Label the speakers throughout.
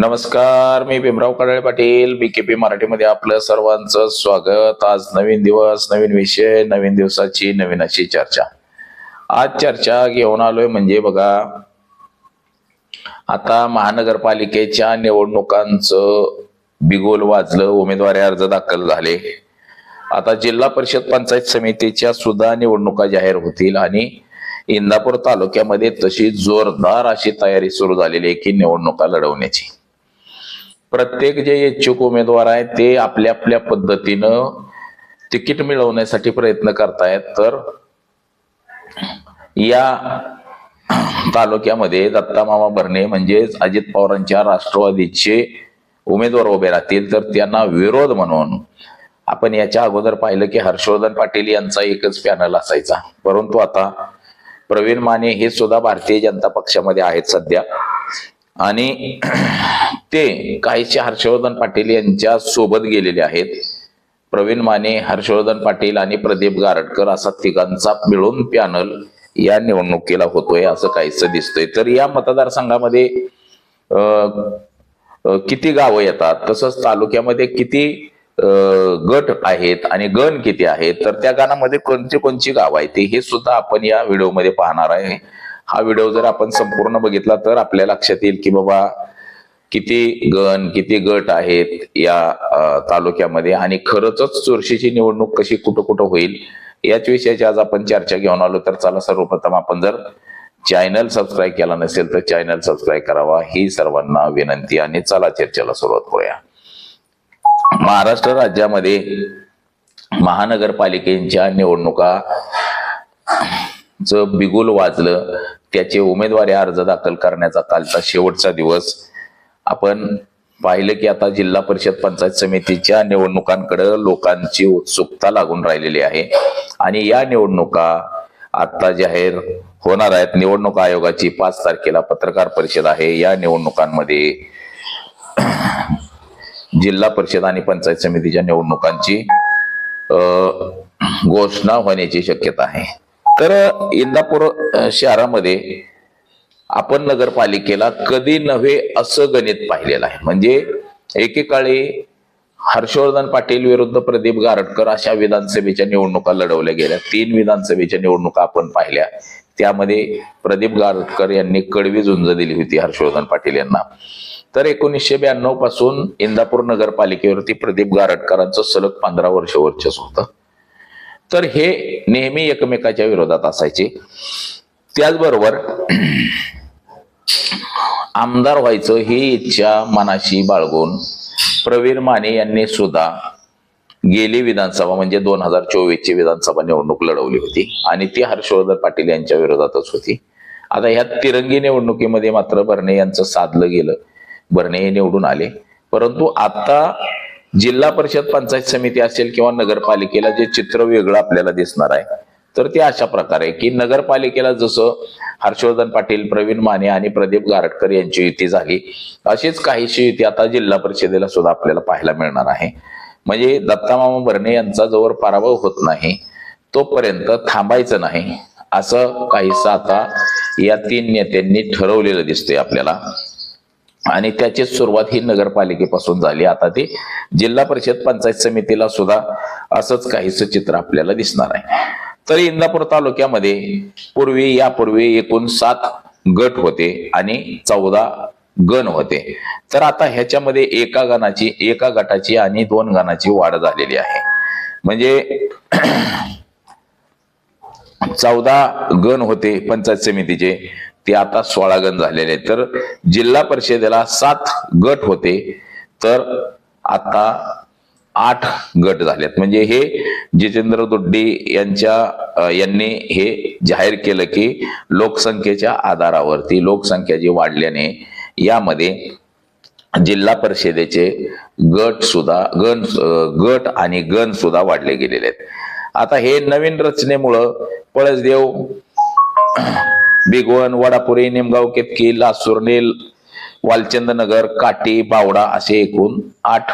Speaker 1: नमस्कार मी भीमराव कडाळे पाटील बीकेपी मराठीमध्ये आपलं सर्वांचं स्वागत. आज नवीन दिवस नवीन विषय नवीन दिवसाची नवीन अशी चर्चा. आज चर्चा घेऊन आलोय म्हणजे बघा आता महानगरपालिकेच्या निवडणुकांचं बिगोल वाजलं उमेदवारी अर्ज दाखल झाले. आता जिल्हा परिषद पंचायत समितीच्या सुद्धा निवडणुका जाहीर होतील आणि इंदापूर तालुक्यामध्ये तशी जोरदार अशी तयारी सुरू झालेली आहे की निवडणुका लढवण्याची. प्रत्येक जे इच्छुक उमेदवार आहेत ते आपल्या आपल्या पद्धतीनं तिकीट मिळवण्यासाठी प्रयत्न करतायत. तर या तालुक्यामध्ये दत्तामामा भरणे म्हणजेच अजित पवारांच्या राष्ट्रवादीचे उमेदवार उभे राहतील तर त्यांना विरोध म्हणून आपण याच्या अगोदर पाहिलं की हर्षवर्धन पाटील यांचा एकच पॅनल असायचा. परंतु आता प्रवीण माने हे सुद्धा भारतीय जनता पक्षामध्ये आहेत सध्या. आणि ते काहीसे हर्षवर्धन पाटील यांच्या सोबत गेलेले आहेत. प्रवीण माने हर्षवर्धन पाटील आणि प्रदीप गारडकर असा तिघांचा मिळून पॅनल या निवडणुकीला होतोय असं काहीच दिसतंय. तर या मतदारसंघामध्ये अं, किती गावं येतात? तसंच तालुक्यामध्ये किती गट आहेत आणि गण किती आहेत? तर त्या गणामध्ये कोणती कोणची गाव आहेत? हे सुद्धा आपण या व्हिडिओमध्ये पाहणार आहे. हा व्हिडिओ जर आपण संपूर्ण बघितला तर आपल्या लक्षात येईल की बाबा किती गण किती गट आहेत या तालुक्यामध्ये आणि खरंच चुरशीची निवडणूक कशी कुठं कुठं होईल याच विषयाची आज आपण चर्चा घेऊन आलो. तर चला सर्वप्रथम आपण जर चॅनल सबस्क्राईब केला नसेल तर चॅनल सबस्क्राईब करावा. ही सर्वांना विनंती आणि चला चर्चेला सुरुवात करूया. महाराष्ट्र राज्यामध्ये महानगरपालिकेच्या निवडणुका च बिगुल वाजलं. त्याचे उमेदवारी अर्ज दाखल करण्याचा कालचा शेवटचा दिवस. आपण पाहिलं की आता जिल्हा परिषद पंचायत समितीच्या निवडणुकांकडे लोकांची उत्सुकता लागून राहिलेली आहे. आणि या निवडणुका आता जाहीर होणार आहेत. निवडणूक आयोगाची पाच तारखेला पत्रकार परिषद आहे. या निवडणुकांमध्ये जिल्हा परिषद आणि पंचायत समितीच्या निवडणुकांची घोषणा होण्याची शक्यता आहे. तर इंदापूर शहरामध्ये आपण नगरपालिकेला कधी नव्हे असं गणित पाहिलेलं आहे. म्हणजे एकेकाळी हर्षवर्धन पाटील विरुद्ध प्रदीप गारटकर अशा विधानसभेच्या निवडणुका लढवल्या गेल्या. तीन विधानसभेच्या निवडणुका आपण पाहिल्या. त्यामध्ये प्रदीप गारटकर यांनी कडवी झुंज दिली होती हर्षवर्धन पाटील यांना. तर एकोणीसशे ब्याण्णवपासून इंदापूर नगरपालिकेवरती प्रदीप गारटकरांचं सलग पंधरा वर्ष वर्चस्व होतं. तर हे नेहमी एकमेकाच्या विरोधात असायचे. त्याचबरोबर आमदार व्हायचं ही इच्छा मनाशी बाळगून प्रवीण माने यांनी सुद्धा गेली विधानसभा म्हणजे दोन हजार चोवीस ची विधानसभा निवडणूक लढवली होती आणि ती हर्षवर्धन पाटील यांच्या विरोधातच होती. आता ह्या तिरंगी निवडणुकीमध्ये मात्र भरणे यांचं साधलं गेलं. भरणे हे निवडून आले. परंतु आता जिल्हा परिषद पंचायत समिती असेल किंवा नगरपालिकेला जे चित्र वेगळं आपल्याला दिसणार आहे तर ते अशा प्रकारे की नगरपालिकेला जसं हर्षवर्धन पाटील प्रवीण माने आणि प्रदीप गारटकर यांची युती झाली अशीच काहीशी युती आता जिल्हा परिषदेला सुद्धा आपल्याला पाहायला मिळणार आहे. म्हणजे दत्तामामा भरणे यांचा जोवर पराभव होत नाही तोपर्यंत थांबायचं नाही असं काहीसं आता या तीन नेत्यांनी ठरवलेलं दिसतंय आपल्याला. आणि त्याची सुरुवात ही नगरपालिकेपासून झाली. आता ती जिल्हा परिषद पंचायत समितीला सुद्धा असंच काहीच चित्र आपल्याला दिसणार आहे. तर इंदापूर तालुक्यामध्ये पूर्वी यापूर्वी एकूण सात गट होते आणि चौदा गण होते. तर आता ह्याच्यामध्ये एका गणाची एका गटाची आणि दोन गणाची वाढ झालेली आहे. म्हणजे चौदा गण होते पंचायत समितीचे ते आता सोळा गण झालेले आहेत. तर जिल्हा परिषदेला सात गट होते. तर आता आठ गट झालेत. म्हणजे हे जितेंद्र दुड्डी यांच्या यांनी हे जाहीर केलं की लोकसंख्येच्या आधारावरती लोकसंख्या जी वाढल्याने यामध्ये जिल्हा परिषदेचे गट सुद्धा गण गट आणि गण सुद्धा वाढले गेलेले आहेत. आता हे नवीन रचनेमुळं पळसदेव बिगवन वडापुरी निमगाव केतकी लासूरनेल वालचंद नगर काटी बावडा असे एकूण आठ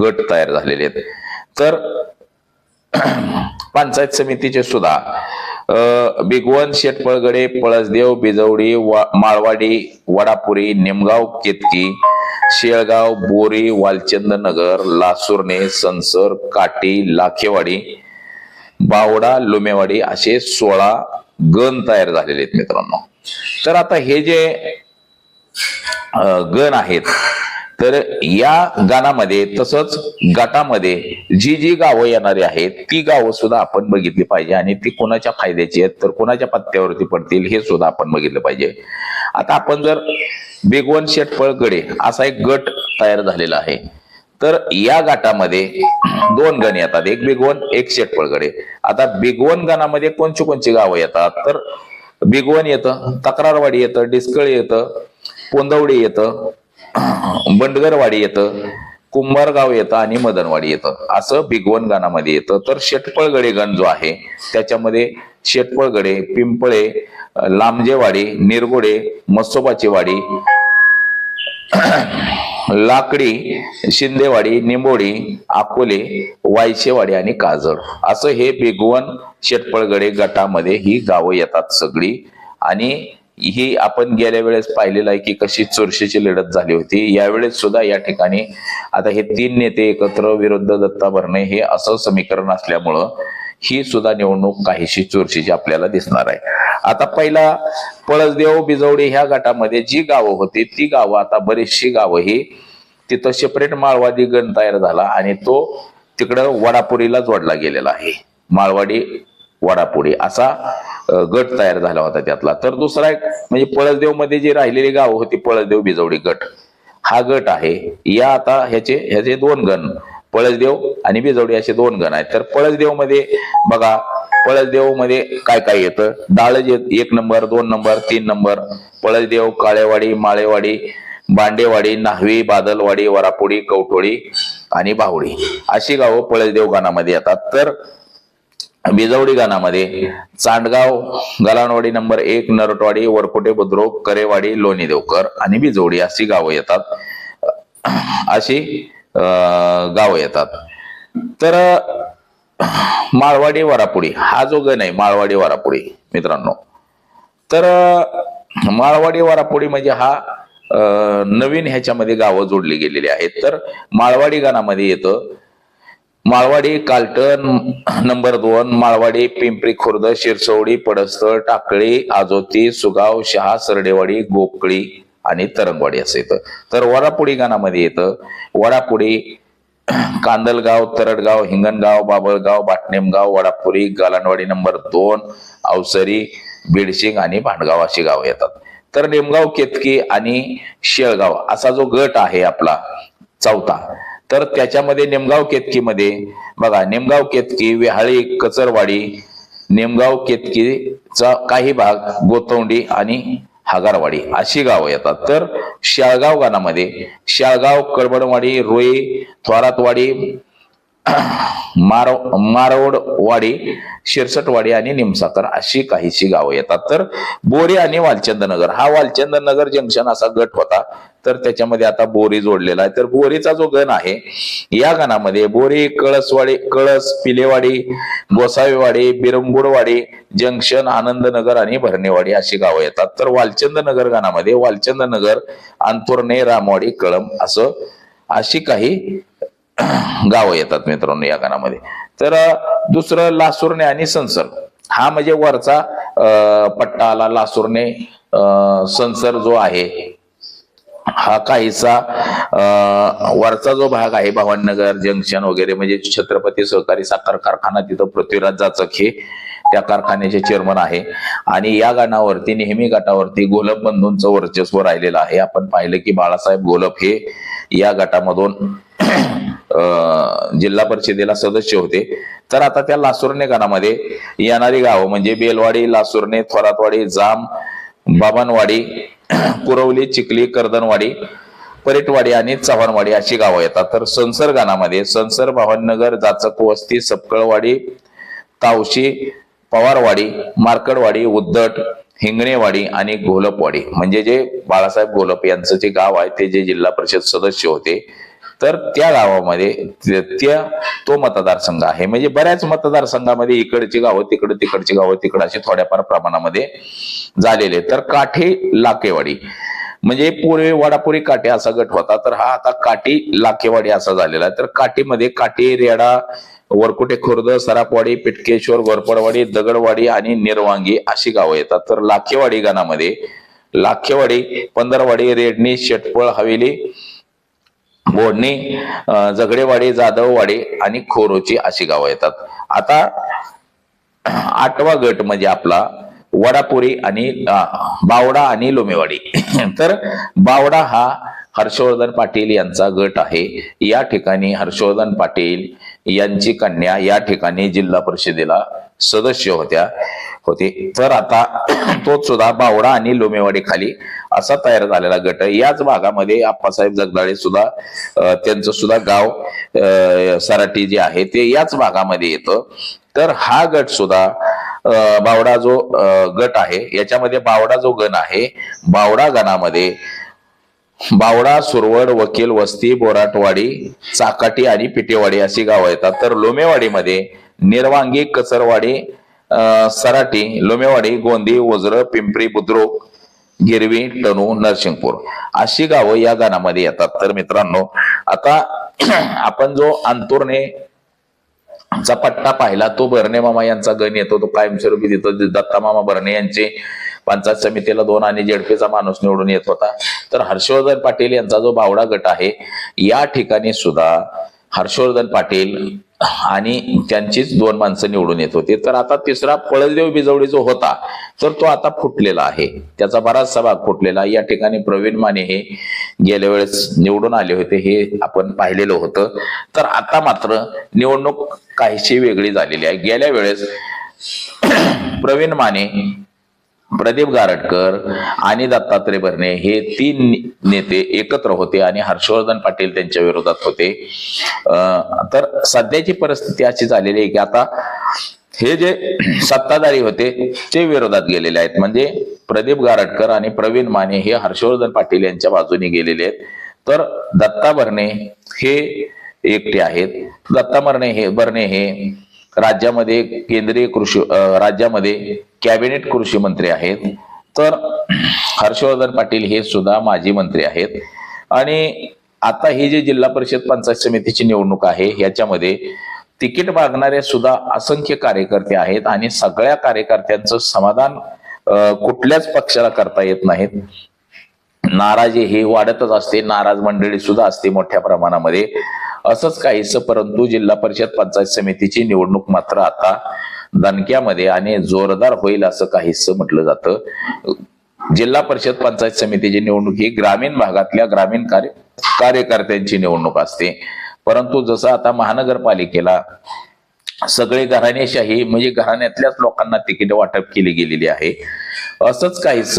Speaker 1: गट तयार झालेले आहेत. तर पंचायत समितीचे सुद्धा बिगवन शेटपळगडे पळसदेव बिजवडी वा- माळवाडी वडापुरी निमगाव केतकी शेळगाव बोरी वालचंद नगर लासुर्णे संसर काटी लाखेवाडी बावडा लुमेवाडी असे सोळा गण तयार झालेले आहेत मित्रांनो. तर आता हे जे गण आहेत. तर या गाणामध्ये तसंच गटामध्ये जी जी गावं येणारी आहेत ती गावं सुद्धा आपण बघितली पाहिजे आणि ती कोणाच्या फायद्याची आहेत तर कोणाच्या पत्त्यावरती पडतील हे सुद्धा आपण बघितलं पाहिजे. आता आपण जर बेगवन शेटफळ गडे असा एक गट तयार झालेला आहे तर या गटामध्ये दोन गण येतात एक बेगवन एक शेटपळगडे आता बिगवन गणामध्ये कोणची कोणची गावं येतात? तर बिगवण येतं तक्रारवाडी येतं डिस्कळ येतं पोंदवडी येतं बंडगरवाडी येतं कुंभारगाव येतं आणि मदनवाडी येतं. असं बिगवन गाणामध्ये येतं. तर शेटपळगडे गण जो आहे त्याच्यामध्ये शेटपळगडे पिंपळे लांबजेवाडी निरगुडे मसोबाची वाडी लाकडी शिंदेवाडी निंबोडी अकोले वायशेवाडी आणि काजळ. असं हे भिगवण शेटपळगडे गटामध्ये ही गावं येतात सगळी. आणि ही आपण गेल्या वेळेस पाहिलेलं आहे की कशी चुरशीची लढत झाली होती. यावेळेस सुद्धा या ठिकाणी आता हे तीन नेते एकत्र विरुद्ध दत्ता भरणे हे असं समीकरण असल्यामुळं ही सुद्धा निवडणूक काहीशी चुरशीची आपल्याला दिसणार आहे. आता पहिला पळसदेव बिजवडी ह्या गटामध्ये जी गावं होती ती गावं आता बरीचशी गावं ही तिथं सेपरेट माळवाडी गण तयार झाला आणि तो तिकडं वडापुरीला जोडला गेलेला आहे. माळवाडी वडापुडी असा गट तयार झाला होता त्यातला. तर दुसरा एक म्हणजे पळसदेवमध्ये जी राहिलेली गावं होती पळसदेव बिजवडी गट. हा गट आहे. या आता ह्याचे ह्याचे दोन गण पळसदेव आणि बिजवडी असे दोन गण आहेत. तर पळसदेवमध्ये बघा पळसदेवमध्ये काय काय येतं? डाळज येत- एक नंबर दोन नंबर तीन नंबर पळसदेव काळेवाडी माळेवाडी बांडेवाडी नाहवी बादलवाडी वरापुडी कवठोळी आणि बाहुडी. अशी गावं पळसदेव गाणामध्ये येतात. तर बिजवडी गाणामध्ये चांडगाव गलाणवाडी नंबर एक नरटवाडी वरकोटे बुद्रुक करेवाडी लोणी देवकर आणि बिजवडी अशी गावं येतात. अशी गावं येतात. तर माळवाडी वरापुडी हा जो गण आहे माळवाडी वरापुडी मित्रांनो. तर माळवाडी वरापुडी म्हणजे हा नवीन ह्याच्यामध्ये गावं जोडली गेलेली आहेत. तर माळवाडी गाणामध्ये येतं माळवाडी कालटन नंबर दोन माळवाडी पिंपरी खुर्द शिरसवडी पडस्थळ टाकळी आजोती सुगाव शहा सरडेवाडी गोकळी आणि तरंगवाडी असं येतं. तर वडापुडी गाणामध्ये येतं. वडापुडी कांदलगाव तरडगाव हिंगणगाव बाबळगाव बाटनेमगाव वडापुरी गालांडवाडी नंबर दोन अवसरी बिडशिंग आणि भांडगाव अशी गावं येतात. तर नेमगाव केतकी आणि शेळगाव असा जो गट आहे आपला चौथा तर त्याच्यामध्ये नेमगाव केतकीमध्ये बघा नेमगाव केतकी विहाळी कचरवाडी नेमगाव केतकीचा काही भाग गोतवंडी आणि हागारवाडी अशी गावं येतात. तर शाळगाव गाणामध्ये शाळगाव कळबडवाडी रोई थोरातवाडी मार मारवडवाडी शिरसटवाडी आणि निमसाकर अशी काहीशी गावं येतात. तर बोरी आणि वालचंद नगर हा वालचंद नगर जंक्शन असा गट होता. तर त्याच्यामध्ये आता बोरी जोडलेला आहे. तर बोरीचा जो गण आहे या गणामध्ये बोरी कळसवाडी कळस पिलेवाडी गोसावीवाडी बिरंबुडवाडी जंक्शन आनंदनगर आणि भरणेवाडी अशी गावं येतात. तर वालचंद नगर गणामध्ये वालचंद नगर अंतुर्णे रामवाडी कळम असं अशी काही गावं येतात मित्रांनो या गाण्यामध्ये तर दुसरं लासूरणे आणि संसर हा म्हणजे वरचा पट्टा आला लासुर्णे संसर जो आहे हा काहीसा वरचा जो भाग आहे भवाननगर जंक्शन वगैरे म्हणजे छत्रपती सहकारी साखर कारखाना तिथं पृथ्वीराज जाचक हे त्या कारखान्याचे चेअरमन आहे. आणि या गाणावरती नेहमी गटावरती गोलप बंधूंचं वर्चस्व राहिलेलं आहे. आपण पाहिलं की बाळासाहेब गोलप हे या गटामधून जिल्हा परिषदेला सदस्य होते. तर आता त्या लासुर्णे गणामध्ये येणारी गावं म्हणजे बेलवाडी लासुर्णे थोरातवाडी जाम बाबनवाडी कुरवली चिखली कर्दनवाडी परेटवाडी आणि चव्हाणवाडी अशी गावं येतात. तर संसर गाणामध्ये संसर भावनगर जाचक वस्ती सपकळवाडी तावशी पवारवाडी मार्कडवाडी उद्दट हिंगणेवाडी आणि घोलपवाडी. म्हणजे जे बाळासाहेब घोलप यांचं जे गाव आहे ते जे जिल्हा परिषद सदस्य होते तर त्या गावामध्ये त्या तो मतदारसंघ आहे. म्हणजे बऱ्याच मतदारसंघामध्ये इकडची गावं तिकडं तिकडची गावं तिकडं अशी थोड्याफार प्रमाणामध्ये झालेले तर काठे लाकेवाडी. म्हणजे पूर्वी वडापुरी काटे असा गट होता तर हा आता काटी लाखेवाडी असा झालेला आहे. तर काटीमध्ये काटी रेडा वरकुटे खुर्द सरापवाडी पिटकेश्वर गोरपडवाडी दगडवाडी आणि निर्वांगी अशी गावं येतात. तर लाखेवाडी गाणामध्ये लाखेवाडी पंधरवाडी रेडणी शेटपळ हवेली बोडणे झगडेवाडे झगडेवाडी जाधववाडी आणि खोरोची अशी गावं येतात. आता आठवा गट म्हणजे आपला वडापुरी आणि बावडा आणि लोमेवाडी तर बावडा हा हर्षवर्धन पाटील यांचा गट आहे. या ठिकाणी हर्षवर्धन पाटील यांची कन्या या ठिकाणी जिल्हा परिषदेला सदस्य होत्या होते. तर आता तोच सुद्धा बावडा आणि लोमेवाडी खाली असा तयार झालेला गट याच भागामध्ये आप्पासाहेब जगदाळे सुद्धा त्यांचं सुद्धा गाव सराटी जे आहे ते याच भागामध्ये येतं. तर हा गट सुद्धा अं, बावडा जो गट आहे याच्यामध्ये बावडा जो गण आहे बावडा गणामध्ये बावडा सुरवड वकील वस्ती बोराटवाडी चाकाटी आणि पिटेवाडी अशी गावं येतात. तर लोमेवाडीमध्ये निर्वांगी कचरवाडी सराटी लोमेवाडी गोंदी ओझर पिंपरी बुद्रुक गिरवी टणू नरसिंगपूर अशी गावं या गाण्यामध्ये येतात. तर मित्रांनो आता आपण जो अंतुरने चा पट्टा पाहिला तो भरणे मामा यांचा गण येतो. तो कायमस्वरूपी देतो. दत्ता मामा भरणे यांचे पंचायत समितीला दोन आणि जेडपीचा माणूस निवडून येत होता. तर हर्षवर्धन पाटील यांचा जो बावडा गट आहे या ठिकाणी सुद्धा हर्षवर्धन पाटील आणि त्यांचीच दोन माणसं निवडून येत होती. तर आता तिसरा पळसदेव बिजवडी जो होता तर तो आता फुटलेला आहे. त्याचा बराचसा भाग फुटलेला या ठिकाणी प्रवीण माने हे गेल्या वेळेस निवडून आले होते हे आपण पाहिलेलं होतं. तर आता मात्र निवडणूक काहीशी वेगळी झालेली आहे. गेल्या वेळेस प्रवीण माने प्रदीप गारटकर आणि दत्तात्रय भरणे हे तीन नेते एकत्र होते आणि हर्षवर्धन पाटील त्यांच्या विरोधात होते. तर सध्याची परिस्थिती अशी झालेली आहे की आता हे जे सत्ताधारी होते ते विरोधात गेलेले आहेत. म्हणजे प्रदीप गारटकर आणि प्रवीण माने हे हर्षवर्धन पाटील यांच्या बाजूने गेलेले आहेत. तर दत्ता भरणे हे एकटे आहेत. दत्ता भरणे हे भरणे हे राज्यामध्ये केंद्रीय कृषी राज्यामध्ये कॅबिनेट कृषी मंत्री आहेत. तर हर्षवर्धन पाटील हे सुद्धा माजी मंत्री आहेत. आणि आता ही जी जिल्हा परिषद पंचायत समितीची निवडणूक आहे याच्यामध्ये तिकीट मागणारे सुद्धा असंख्य कार्यकर्ते आहेत आणि सगळ्या कार्यकर्त्यांचं समाधान कुठल्याच पक्षाला करता येत नाहीत. नाराजी ही वाढतच असते नाराज मंडळी सुद्धा असते मोठ्या प्रमाणामध्ये. असंच काहीच परंतु जिल्हा परिषद पंचायत समितीची निवडणूक मात्र आता दणक्यामध्ये आणि जोरदार होईल असं काहीच म्हटलं जातं. जिल्हा परिषद पंचायत समितीची निवडणूक ही ग्रामीण भागातल्या ग्रामीण कार्य कार्यकर्त्यांची निवडणूक असते. परंतु जसं आता महानगरपालिकेला सगळे घराण्याशाही म्हणजे घराण्यातल्याच लोकांना तिकीट वाटप केली गेलेली आहे. असंच काहीच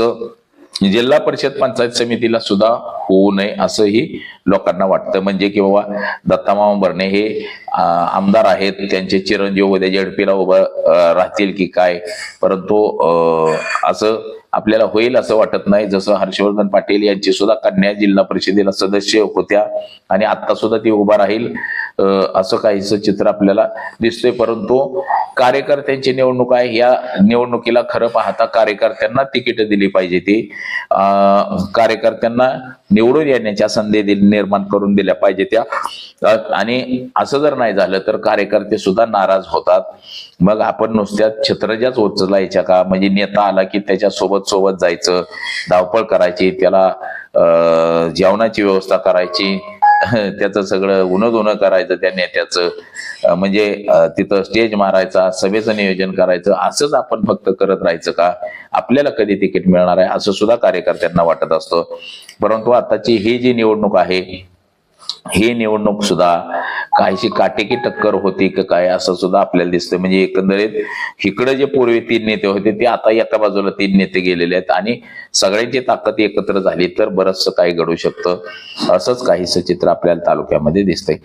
Speaker 1: जिल्हा परिषद पंचायत समितीला सुद्धा होऊ नये असंही लोकांना वाटतं. म्हणजे की बाबा दत्तामामा भरणे हे आमदार आहेत त्यांचे चिरंजीव उद्या जेडपीला उभं राहतील की काय? परंतु असं आपल्याला होईल असं वाटत नाही. जसं हर्षवर्धन पाटील यांची सुद्धा कन्या जिल्हा परिषदेला सदस्य होत्या आणि आता सुद्धा ती उभा राहील. असं काहीच चित्र आपल्याला दिसतंय. परंतु कार्यकर्त्यांची निवडणूक आहे. या निवडणुकीला खरं पाहता कार्यकर्त्यांना तिकीट दिली पाहिजे ती. कार्यकर्त्यांना निवडून येण्याच्या संधी निर्माण करून दिल्या पाहिजे त्या. आणि असं जर नाही झालं तर कार्यकर्ते सुद्धा नाराज होतात. मग आपण नुसत्या छत्रजाच उचलायच्या का? म्हणजे नेता आला की त्याच्यासोबत सोबत सोबत जायचं धावपळ करायची त्याला जेवणाची व्यवस्था करायची त्याचं सगळं उनं धुणं करायचं त्या नेत्याचं. म्हणजे तिथं स्टेज मारायचा सभेचं नियोजन करायचं असंच आपण फक्त करत राहायचं का? आपल्याला कधी तिकीट मिळणार आहे असं सुद्धा कार्यकर्त्यांना वाटत असतं. परंतु आताची ही जी निवडणूक आहे हे निवडणूक सुद्धा काहीशी काटेकी टक्कर होती का काय असं सुद्धा आपल्याला दिसतं म्हणजे एकंदरीत इकडे जे पूर्वी तीन नेते होते ते आता एका बाजूला तीन नेते गेलेले आहेत आणि सगळ्यांची ताकद एकत्र झाली तर बरंचसं काही घडू शकतं. असंच काहीसं चित्र आपल्याला तालुक्यामध्ये दिसतंय.